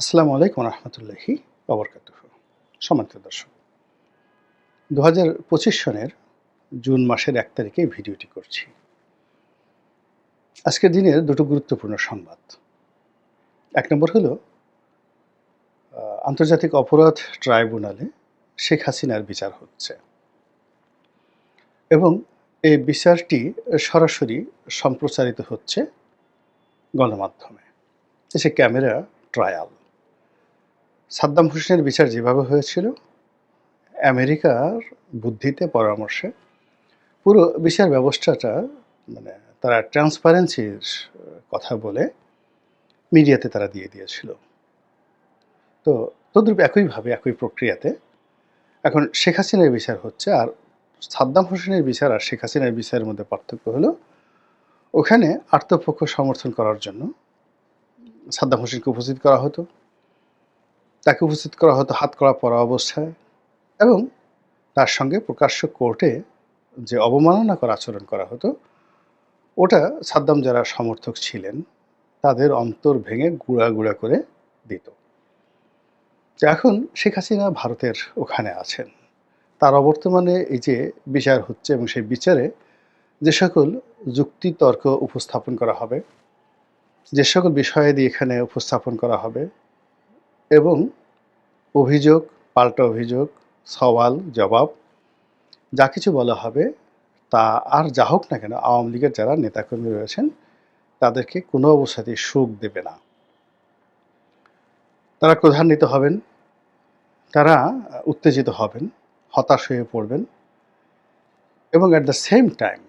আসসালামু আলাইকুম রহমতুল্লাহি অবরকাত সম্মানিত দর্শক দু হাজার পঁচিশ সনের জুন মাসের এক তারিখে ভিডিওটি করছি। আজকের দিনের দুটো গুরুত্বপূর্ণ সংবাদ। এক নম্বর হলো আন্তর্জাতিক অপরাধ ট্রাইব্যুনালে শেখ হাসিনার বিচার হচ্ছে এবং এই বিচারটি সরাসরি সম্প্রচারিত হচ্ছে গণমাধ্যমে। এসে ক্যামেরা ট্রায়াল। সাদ্দাম হোসেনের বিচার যেভাবে হয়েছিল, আমেরিকার বুদ্ধিতে পরামর্শে, পুরো বিচার ব্যবস্থাটা মানে তারা ট্রান্সপারেন্সির কথা বলে মিডিয়াতে তারা দিয়ে দিয়েছিল। তো তদ্রূপ একইভাবে, একই প্রক্রিয়াতে, এখন শেখ হাসিনার বিচার হচ্ছে, আর সাদ্দাম হোসেনের বিচার আর শেখ হাসিনার বিচারের মধ্যে পার্থক্য হলো, ওখানে আত্মপক্ষ সমর্থন করার জন্য সাদ্দাম হোসেনকে উপস্থিত করা হতো। তাকে উপস্থিত করা হতো হাত করা পরা অবস্থায় এবং তার সঙ্গে প্রকাশ্য কোর্টে যে অবমাননা করা আচরণ করা হতো, ওটা সাদ্দাম যারা সমর্থক ছিলেন, তাদের অন্তর ভেঙে গুঁড়া গুঁড়া করে দিত। এখন শেখ হাসিনা ভারতের ওখানে আছেন। তার অবর্তমানে এই যে বিচার হচ্ছে এবং সেই বিচারে যে সকল যুক্তি তর্ক উপস্থাপন করা হবে, যে সকল বিষয়াদি এখানে উপস্থাপন করা হবে এবং অভিযোগ, পাল্টা অভিযোগ, সওয়াল, জবাব, যা কিছু বলা হবে, তা আর যা হোক না কেন আওয়ামী লীগের যারা নেতাকর্মী রয়েছেন, তাদেরকে কোনো অবস্থাতেই সুখ দেবে না। তারা ক্রধান্বিত হবেন, তারা উত্তেজিত হবেন, হতাশ হয়ে পড়বেন এবং অ্যাট দ্য সেম টাইম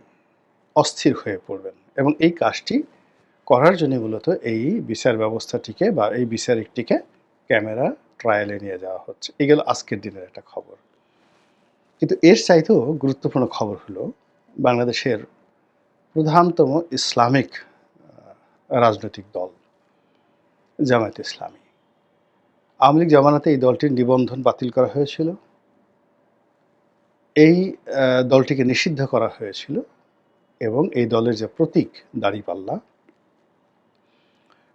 অস্থির হয়ে পড়বেন এবং এই কাজটি করার জন্য মূলত এই বিচার ব্যবস্থাটিকে বা এই বিচারিকটিকে ক্যামেরা ট্রায়ালে নিয়ে যাওয়া হচ্ছে। এগুলো আজকের দিনের একটা খবর। কিন্তু এর চাইতেও গুরুত্বপূর্ণ খবর হলো, বাংলাদেশের প্রধানতম ইসলামিক রাজনৈতিক দল, জামায়াত ইসলামী। আওয়ামী লীগ জামানাতে এই দলটির নিবন্ধন বাতিল করা হয়েছিল। এই দলটিকে নিষিদ্ধ করা হয়েছিল এবং এই দলের যে প্রতীক দাড়িপাল্লা,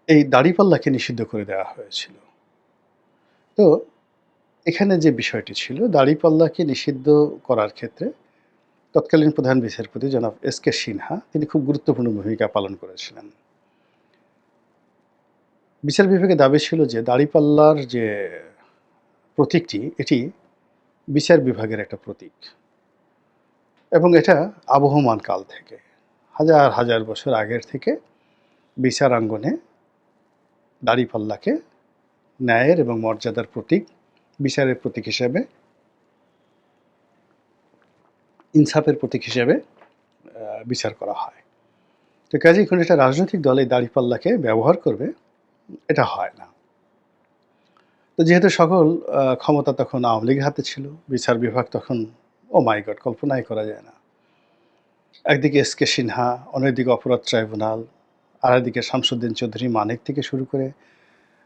এই দাড়িপাল্লাকে নিষিদ্ধ করে দেওয়া হয়েছিল। তো এখানে যে বিষয়টি ছিল, দাড়িপাল্লাকে নিষিদ্ধ করার ক্ষেত্রে তৎকালীন প্রধান বিচারপতি জনাব এস কে সিনহা তিনি খুব গুরুত্বপূর্ণ ভূমিকা পালন করেছিলেন। বিচার বিভাগে দাবি ছিল যে দাড়িপাল্লার যে প্রতীকটি, এটি বিচার বিভাগের একটা প্রতীক এবং এটা আবহমান কাল থেকে, হাজার হাজার বছর আগের থেকে বিচারাঙ্গনে দাড়িপাল্লাকে ন্যায়ের এবং মর্যাদার প্রতীক, বিচারের প্রতীক হিসেবে, ইনসাফের প্রতীক হিসেবে বিচার করা হয়। তো কাজেই কোনো একটা রাজনৈতিক দল এই দাড়িপাল্লাকে ব্যবহার করবে, এটা হয় না। তো যেহেতু সকল ক্ষমতা তখন আওয়ামী লীগের হাতে ছিল, বিচার বিভাগ তখন, ও মাই গড, কল্পনাই করা যায় না। একদিকে এস কে সিনহা, অন্যদিকে অপরাধ ট্রাইব্যুনাল আর একদিকে শামসুদ্দিন চৌধুরী মানিক থেকে শুরু করে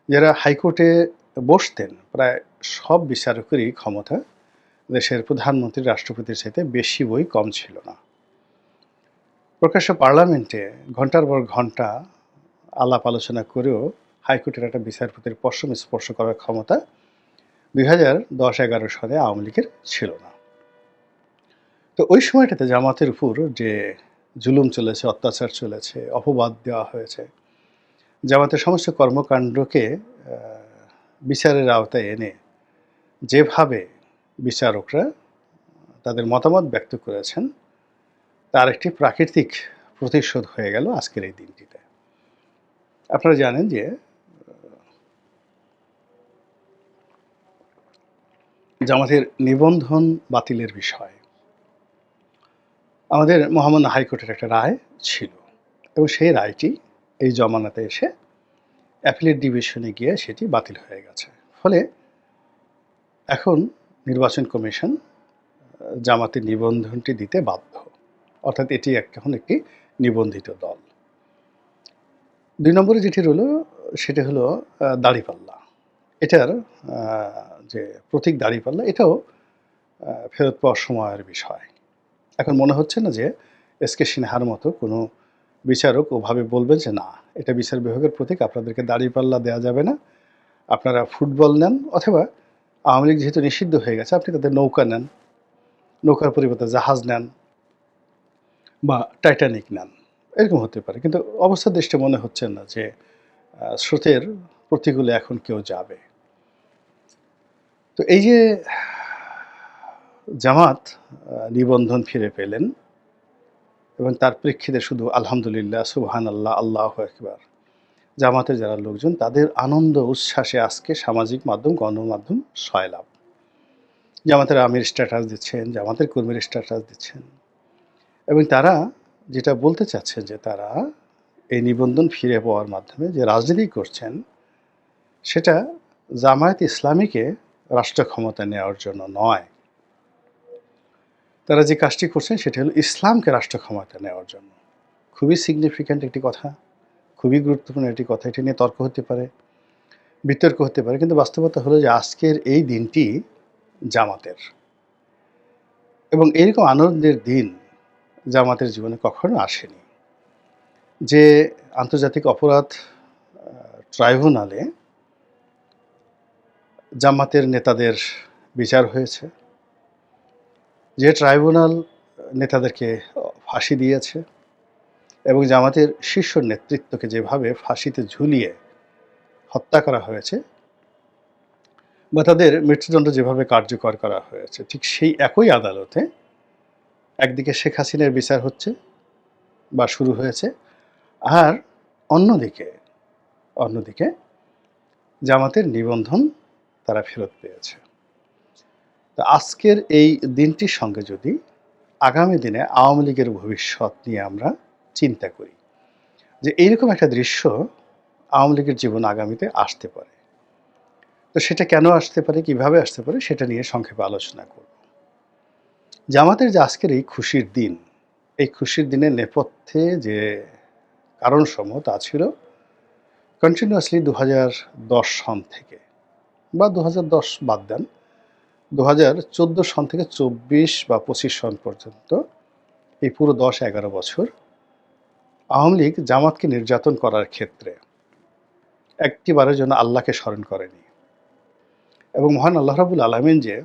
যারা হাইকোর্টে বসতেন। প্রায় সব বিচারকেরই ক্ষমতা দেশের প্রধানমন্ত্রী, রাষ্ট্রপতির চাইতে বেশি বই কম ছিল না। প্রকাশ্য পার্লামেন্টে ঘণ্টার পর ঘণ্টা আলাপ আলোচনা করেও হাইকোর্টের একটা বিচারপতির পশ্চিম স্পর্শ করার ক্ষমতা দুই হাজার দশ এগারো সালে আওয়ামী লীগের ছিল না। তো ওই সময়টাতে জামাতের উপর যে জুলুম চলেছে, অত্যাচার চলেছে, অপবাদ দেওয়া হয়েছে জামাতের সমস্ত কর্মকাণ্ডকে বিচারের আওতায় এনে যেভাবে বিচারকরা তাদের মতামত ব্যক্ত করেছেন, তার একটি প্রাকৃতিক প্রতিশোধ হয়ে গেল আজকের এই দিনটিতে। আপনারা জানেন যে, জামাতের নিবন্ধন বাতিলের বিষয়। আমাদের মহামান্য হাইকোর্টের একটা রায় ছিল এবং সেই রায়টি এই জমানাতে এসে অ্যাপিলেট ডিভিশনে গিয়ে সেটি বাতিল হয়ে গেছে। ফলে এখন নির্বাচন কমিশন জামাতের নিবন্ধনটি দিতে বাধ্য। অর্থাৎ এটি এখন একটি নিবন্ধিত দল। দুই নম্বরে যেটি হলো সেটি হলো দাড়িপাল্লা। এটার যে প্রতীক দাড়িপাল্লা, এটাও ফেরত পাওয়ার সময়ের বিষয়। এখন মনে হচ্ছে না যে এস কে সিনহার মতো কোনো বিচারক ওভাবে বলবেন যে, না, এটা বিচার বিভাগের প্রতীক, আপনাদেরকে দাড়িপাল্লা দেওয়া যাবে না। আপনারা ফুটবল নেন অথবা আওয়ামী লীগ যেহেতু নিষিদ্ধ হয়ে গেছে, আপনি তাদের নৌকা নেন, নৌকার পরিবর্তে জাহাজ নেন বা টাইটানিক নেন। এরকম হতে পারে। কিন্তু অবস্থা দৃষ্টি মনে হচ্ছে না যে স্রোতের প্রতিকূলে এখন কেউ যাবে। তো এই যে জামাত নিবন্ধন ফিরে পেলেন এবং তার প্রেক্ষিতে শুধু আলহামদুলিল্লাহ সুবহান আল্লাহ আল্লাহ একবার জামাতের যারা লোকজন, তাদের আনন্দ উচ্ছ্বাসে আজকে সামাজিক মাধ্যম, গণমাধ্যম সয়লাভ জামাতের আমির স্ট্যাটাস দিচ্ছেন, জামাতের কর্মীর স্ট্যাটাস দিচ্ছেন। এবং তারা যেটা বলতে চাচ্ছেন যে তারা এই নিবন্ধন ফিরে পাওয়ার মাধ্যমে যে রাজনীতি করছেন, সেটা জামায়াত ইসলামীকে রাষ্ট্র ক্ষমতা নেওয়ার জন্য নয়। তারা যে কাজটি করছেন সেটা হলো ইসলামকে রাষ্ট্র ক্ষমতা নেওয়ার জন্য। খুবই সিগনিফিক্যান্ট একটি কথা, খুবই গুরুত্বপূর্ণ একটি কথা, এটি নিয়ে তর্ক হতে পারে, বিতর্ক হতে পারে, কিন্তু বাস্তবতা হলো যে আজকের এই দিনটি জামাতের। এবং এরকম আনন্দের দিন জামাতের জীবনে কখনো আসেনি। যে আন্তর্জাতিক অপরাধ ট্রাইব্যুনালে জামাতের নেতাদের বিচার হয়েছে যে ট্রাইব্যুনাল নেতাদেরকে ফাঁসি দিয়েছে এবং জামাতের শীর্ষ নেতৃত্বকে যেভাবে ফাঁসিতে ঝুলিয়ে হত্যা করা হয়েছে বা তাদের মৃত্যুদণ্ড যেভাবে কার্যকর করা হয়েছে, ঠিক সেই একই আদালতে একদিকে শেখ হাসিনার বিচার হচ্ছে বা শুরু হয়েছে, আর অন্যদিকে অন্যদিকে জামাতের নিবন্ধন তারা ফেরত পেয়েছে। তো আজকের এই দিনটির সঙ্গে যদি আগামী দিনে আওয়ামী লীগের ভবিষ্যৎ নিয়ে আমরা চিন্তা করি, যে এইরকম একটা দৃশ্য আওয়ামী লীগের জীবন আগামীতে আসতে পারে। তো সেটা কেন আসতে পারে, কীভাবে আসতে পারে, সেটা নিয়ে সংক্ষেপে আলোচনা করব। জামাতের যে আজকের এই খুশির দিন, এই খুশির দিনের নেপথ্যে যে কারণসমূহ তা ছিল কন্টিনিউয়াসলি দু দশ সন থেকে বা দু দশ বাদ দেন দু হাজার চোদ্দ সন থেকে চব্বিশ বা পঁচিশ সন পর্যন্ত এই পুরো দশ এগারো বছর আওয়ামী লীগ জামাতকে নির্যাতন করার ক্ষেত্রে একটিবারের জন্য আল্লাহকে স্মরণ করেনি। এবং মহান আল্লাহ রাবুল আলমিন যে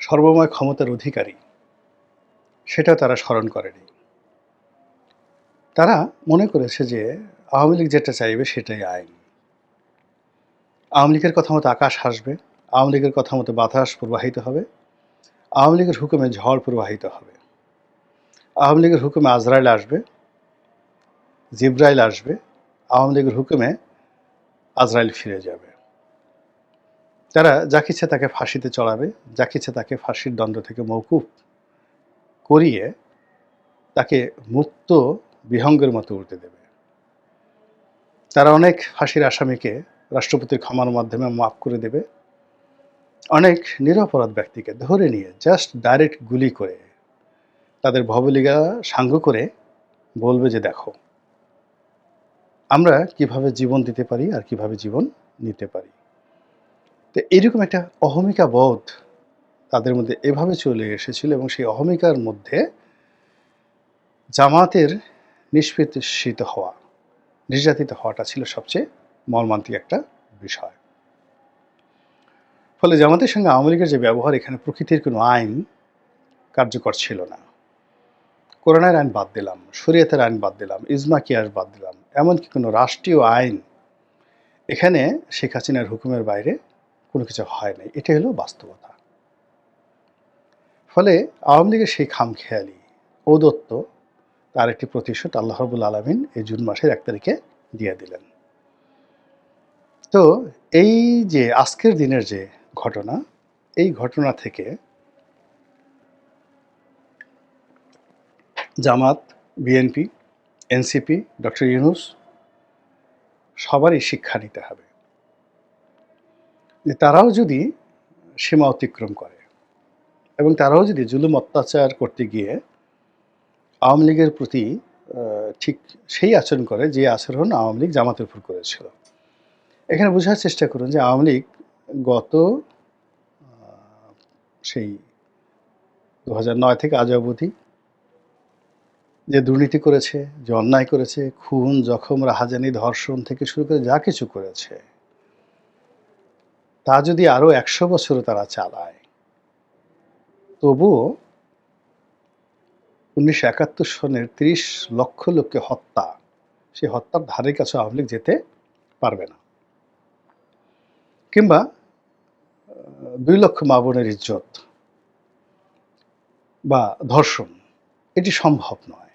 সর্বময় ক্ষমতার অধিকারী, সেটা তারা স্মরণ করেনি। তারা মনে করেছে যে আওয়ামী লীগ যেটা চাইবে সেটাই আইন। আওয়ামী লীগের কথা মতো আকাশ হাসবে, আওয়ামী লীগের কথা মতো বাতাস প্রবাহিত হবে, আওয়ামী লীগের হুকুমে ঝড় প্রবাহিত হবে। আওয়ামী লীগের হুকুমে আজরাইল আসবে, জিব্রাইল আসবে, আওয়ামী লীগের হুকুমে আজরাইল ফিরে যাবে। তারা যাকে ইচ্ছে তাকে ফাঁসিতে চড়াবে যাকে ইচ্ছে তাকে ফাঁসির দণ্ড থেকে মৌকুফ করিয়ে তাকে মুক্ত বিহঙ্গের মতো উঠতে দেবে। তারা অনেক ফাঁসির আসামিকে রাষ্ট্রপতির ক্ষমার মাধ্যমে মাফ করে দেবে। অনেক নিরাপরাধ ব্যক্তিকে ধরে নিয়ে জাস্ট ডাইরেক্ট গুলি করে তাদের ভবলিগা সাঙ্গ করে বলবে যে, দেখো, আমরা কীভাবে জীবন দিতে পারি আর কীভাবে জীবন নিতে পারি? তো এরকম একটা অহমিকা বোধ তাদের মধ্যে এভাবে চলে এসেছিল এবং সেই অহমিকার মধ্যে জামাতের নিষ্পেষিত হওয়া, নির্যাতিত হওয়াটা ছিল সবচেয়ে মর্মান্তিক একটা বিষয়। ফলে জামাতের সঙ্গে আওয়ামী লীগের যে ব্যবহার, এখানে প্রকৃতির কোনো আইন কার্যকর ছিল না। করোনার আইন বাদ দিলাম, শরীয়তের আইন বাদ দিলাম, ইজমা কিয়াস বাদ দিলাম, এমনকি কোনো রাষ্ট্রীয় আইন এখানে শেখ হাসিনার হুকুমের বাইরে কোনো কিছু হয় নাই। এটা হলো বাস্তবতা। ফলে আওয়ামী লীগের সেই খামখেয়ালি, ঔদত্ত, তার একটি প্রতিশোধ আল্লাহ রবুল আলমিন এই জুন মাসের এক তারিখে দিয়ে দিলেন। তো এই যে আজকের দিনের যে ঘটনা, এই ঘটনা থেকে Jamaat, BNP, NCP, doctor Yunus সবারই শিক্ষা নিতে হবে। যে তারাও যদি সীমা অতিক্রম করে এবং তারাও যদি জুলুম অত্যাচার করতে গিয়ে আওয়ামী লীগের প্রতি ঠিক সেই আচরণ করে যে আচরণ আওয়ামী লীগ জামাতের উপর করেছিল। এখানে বোঝার চেষ্টা করুন যে আওয়ামী লীগ গত সেই দু নয় থেকে আজ অবধি যে দুর্নীতি করেছে, যে অন্যায় করেছে, খুন, জখম, রাহাজানি, ধর্ষণ থেকে শুরু করে যা কিছু করেছে, তা যদি আরও একশো বছরও তারা চালায়, তবুও উনিশশো একাত্তর সনের ত্রিশ লক্ষ লোককে হত্যা, সেই হত্যার ধারে কাছে আওয়ামী লীগ যেতে পারবে না। কিংবা দুই লক্ষ মা বোনের ইজ্জত বা ধর্ষণ, এটি সম্ভব নয়।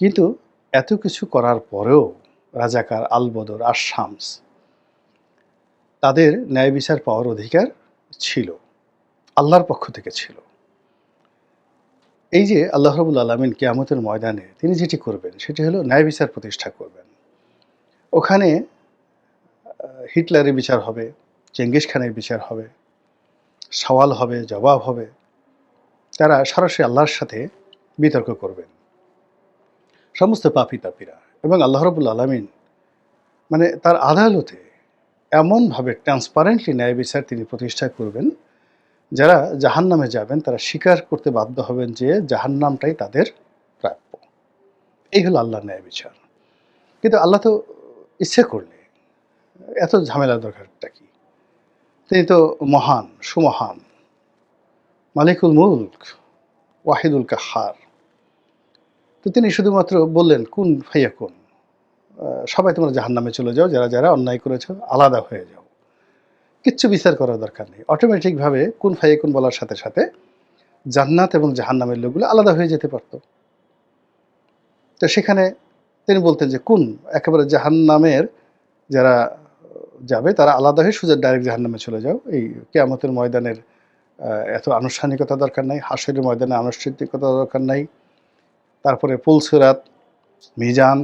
কিন্তু এত কিছু করার পরেও রাজাকার আলবদর আর শামস তাদের ন্যায় বিচার পাওয়ার অধিকার ছিল, আল্লাহর পক্ষ থেকে ছিল। এই যে আল্লাহ রবুল আলমিন কেয়ামতের ময়দানে তিনি যেটি করবেন, সেটি হলো ন্যায় বিচার প্রতিষ্ঠা করবেন। ওখানে হিটলারের বিচার হবে, চেঙ্গিস খানের বিচার হবে, সওয়াল হবে, জবাব হবে, তারা সরাসরি আল্লাহর সাথে বিতর্ক করবেন। সমস্ত পাপি তাপিরা এবং আল্লাহ রবুল আলমিন মানে তার আদালতে এমনভাবে ট্রান্সপারেন্টলি ন্যায় বিচার তিনি প্রতিষ্ঠা করবেন, যারা জাহান নামে যাবেন, তারা স্বীকার করতে বাধ্য হবেন যে জাহান্নামটাই তাদের প্রাপ্য। এই হলো আল্লাহর ন্যায় বিচার। কিন্তু আল্লাহ তো ইচ্ছে করলে এত ঝামেলা দরকারটা কি? তিনি তো মহান, সুমহান। মালিকুল মুলক, ওয়াহিদুল কাহার। তো তিনি শুধুমাত্র বললেন, কোন ভাইয়া কোন? সবাই তোমরা জাহান নামে চলে যাও, যারা যারা অন্যায় করেছ, আলাদা হয়ে যাও। কিচ্ছু বিচার করার দরকার নেই। অটোমেটিকভাবে কোন ফাইয়ে কোন বলার সাথে সাথে জান্নাত এবং জাহান্নামের লোকগুলো আলাদা হয়ে যেতে পারত। তো সেখানে তিনি বলতেন যে, কোন? একেবারে জাহান্নামের যারা যাবে, তারা আলাদা হয়ে সোজা ডাইরেক্ট জাহান্নামে চলে যাও। এই কেয়ামতের ময়দানের এত আনুষ্ঠানিকতা দরকার নাই হাসের ময়দানে আনুষ্ঠানিকতা দরকার নাই, তারপরে পুলসুরাত মিজান,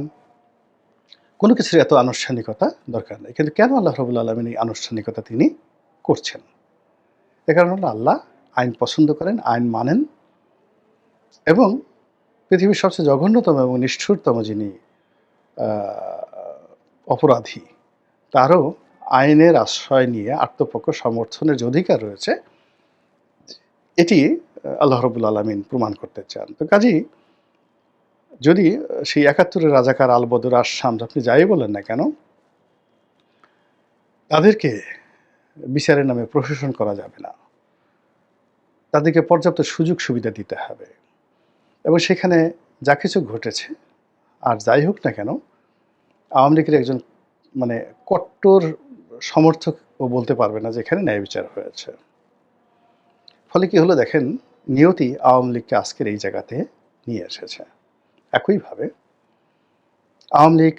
কোনো কিছুর এত আনুষ্ঠানিকতা দরকার নেই। কিন্তু কেন আল্লাহ রবুল আলমিন এই আনুষ্ঠানিকতা তিনি করছেন? এ কারণে আল্লাহ আইন পছন্দ করেন, আইন মানেন এবং পৃথিবীর সবচেয়ে জঘন্যতম এবং নিষ্ঠুরতম যিনি অপরাধী তারও আইনের আশ্রয় নিয়ে আত্মপক্ষ সমর্থনের যে অধিকার রয়েছে, এটি আল্লাহ রবুল আলমিন প্রমাণ করতে চান। তো কাজী যদি সেই একাত্তরের রাজাকার আলবদর আসাম আপনি যাই বলেন না কেন, তাদেরকে বিচারের নামে প্রশাসন করা যাবে না। তাদেরকে পর্যাপ্ত সুযোগ সুবিধা দিতে হবে। এবং সেখানে যা কিছু ঘটেছে, আর যাই হোক না কেন, আওয়ামী লীগের একজন মানে কট্টর সমর্থক ও বলতে পারবে না যে এখানে ন্যায় বিচার হয়েছে। ফলে কি হলো দেখেন, নিয়তি আওয়ামী লীগকে আজকের এই জায়গাতে নিয়ে এসেছে। একইভাবে আওয়ামী লীগ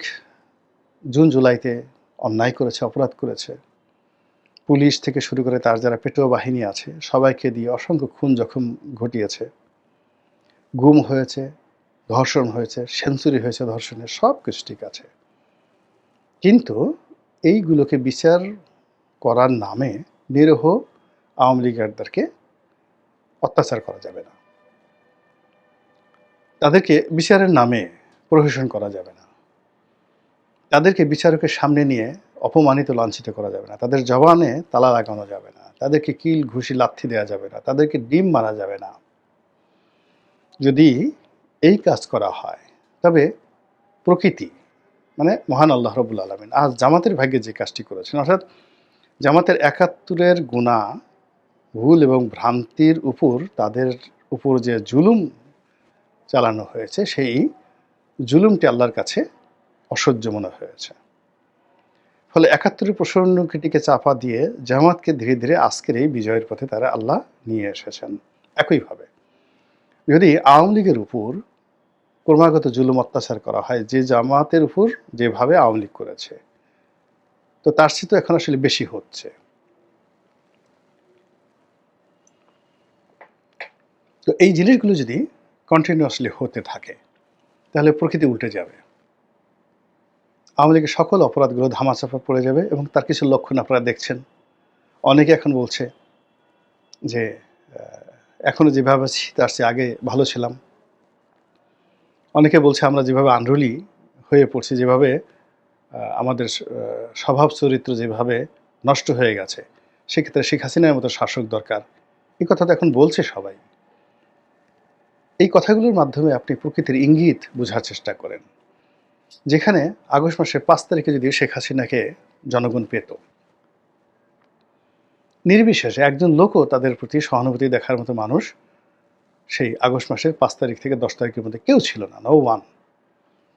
জুন জুলাইতে অন্যায় করেছে, অপরাধ করেছে। পুলিশ থেকে শুরু করে তার যারা পেটোয়া বাহিনী আছে, সবাইকে দিয়ে অসংখ্য খুন জখম ঘটিয়েছে। গুম হয়েছে, ধর্ষণ হয়েছে, সেঞ্চুরি হয়েছে, ধর্ষণের সব কিছু ঠিক আছে। কিন্তু এইগুলোকে বিচার করার নামে নিরহ আওয়ামী লীগারদেরকে অত্যাচার করা যাবে না। তাদেরকে বিচারের নামে প্রহসন করা যাবে না। তাদেরকে বিচারকের সামনে নিয়ে অপমানিত, লাঞ্ছিত করা যাবে না। তাদের জবানে তালা লাগানো যাবে না। তাদেরকে কিল, ঘুষি, লাথি দেওয়া যাবে না। তাদেরকে ডিম মারা যাবে না। যদি এই কাজ করা হয়, তবে প্রকৃতি মানে মহান আল্লাহ রবুল আলমিন। আজ জামাতের ভাগ্যে যে কাজটি করেছেন, অর্থাৎ জামাতের একাত্তরের গুণা ভুল এবং ভ্রান্তির উপর তাদের উপর যে জুলুম চালানো হয়েছে, সেই জুলুমটি আল্লাহর কাছে অসহ্য মনে হয়েছে। ফলে একাত্তরের প্রসন্নটিকে চাপা দিয়ে জামাতকে ধীরে ধীরে আজকের এই বিজয়ের পথে তারা আল্লাহ নিয়ে এসেছেন। একইভাবে যদি আওয়ামী লীগের উপর ক্রমাগত জুলুম অত্যাচার করা হয় যে জামাতের উপর যেভাবে আওয়ামী লীগ করেছে। তো তার চেয়ে তো এখন আসলে বেশি হচ্ছে। তো এই জিনিসগুলো যদি কন্টিনিউয়াসলি হতে থাকে তাহলে প্রকৃতি উল্টে যাবে। আওয়ামী লীগের সকল অপরাধগুলো ধামাচাপা পড়ে যাবে এবং তার কিছু লক্ষণ আপনারা দেখছেন। অনেকে এখন বলছে যে আহ, এখনও যেভাবে আছি তার চেয়ে আগে ভালো ছিলাম। অনেকে বলছে আমরা যেভাবে আনরুলি হয়ে পড়ছি, যেভাবে আমাদের স্বভাব চরিত্র যেভাবে নষ্ট হয়ে গেছে, সেক্ষেত্রে শেখ হাসিনার মতো শাসক দরকার। এই কথা তো এখন বলছে সবাই। এই কথাগুলোর মাধ্যমে আপনি প্রকৃতির ইঙ্গিত বোঝার চেষ্টা করেন, যেখানে আগস্ট মাসের পাঁচ তারিখে যদি শেখ হাসিনাকে জনগণ পেত, নির্বিশেষে একজন লোকও তাদের প্রতি সহানুভূতি দেখার মতো মানুষ সেই আগস্ট মাসের পাঁচ তারিখ থেকে দশ তারিখের মধ্যে কেউ ছিল না নো ওয়ান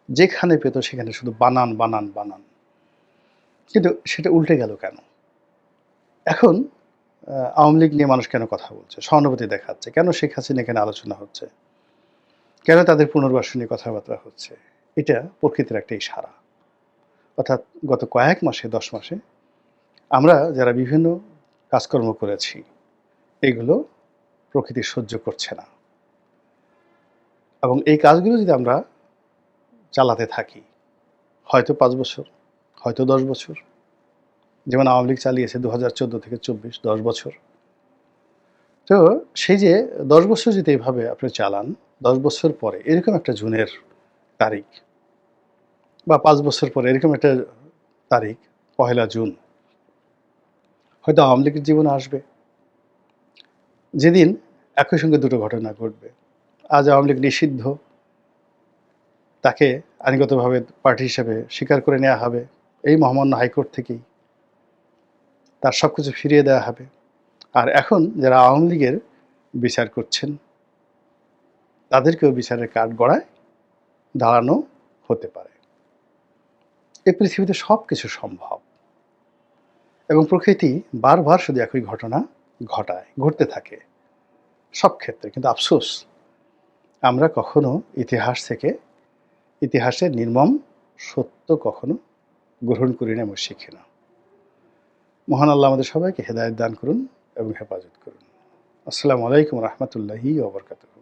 যেখানে পেত সেখানে শুধু বানান বানান বানান। কিন্তু সেটা উল্টে গেল কেন? এখন আওয়ামী লীগ নিয়ে মানুষ কেন কথা বলছে? সহানুভূতি দেখাচ্ছে। কেন শেখ হাসিনা এখানে আলোচনা হচ্ছে? কেন তাদের পুনর্বাসন নিয়ে কথাবার্তা হচ্ছে? এটা প্রকৃতির একটা ইশারা। অর্থাৎ গত কয়েক মাসে, দশ মাসে, আমরা যারা বিভিন্ন কাজকর্ম করেছি, এগুলো প্রকৃতি সহ্য করছে না। এবং এই কাজগুলো যদি আমরা চালাতে থাকি, হয়তো পাঁচ বছর, হয়তো দশ বছর, যেমন আওয়ামী লীগ চালিয়েছে দু হাজার চোদ্দ থেকে চব্বিশ, দশ বছর। তো সেই যে দশ বছর যদি এইভাবে আপনি চালান, দশ বছর পরে এরকম একটা জুনের তারিখ বা পাঁচ বছর পরে এরকম একটা তারিখ, পহেলা জুন, হয়তো আওয়ামী লীগের জীবনে আসবে। যেদিন একই সঙ্গে দুটো ঘটনা ঘটবে। আজ আওয়ামী লীগ নিষিদ্ধ। তাকে আইনগতভাবে পার্টি হিসেবে স্বীকার করে নেওয়া হবে। এই মহামান্য হাইকোর্ট থেকেই তার সব কিছু ফিরিয়ে দেওয়া হবে। আর এখন যারা আওয়ামী লীগের বিচার করছেন, তাদেরকেও বিচারের কাঠ গড়ায় দাঁড়ানো হতে পারে। এ পৃথিবীতে সব কিছু সম্ভব। এবং প্রকৃতি বারবার শুধু একই ঘটনা ঘটায়, ঘটতে থাকে। সব ক্ষেত্রে, কিন্তু আফসোস আমরা কখনো ইতিহাস থেকে ইতিহাসের নির্মম সত্য কখনো গ্রহণ করি না এবং শিখি না। মহান আল্লাহ আমাদের সবাইকে হেদায়ত দান করুন এবং হেফাজত করুন। আসসালামু আলাইকুম রহমতুল্লাহি ওবরকাতুহ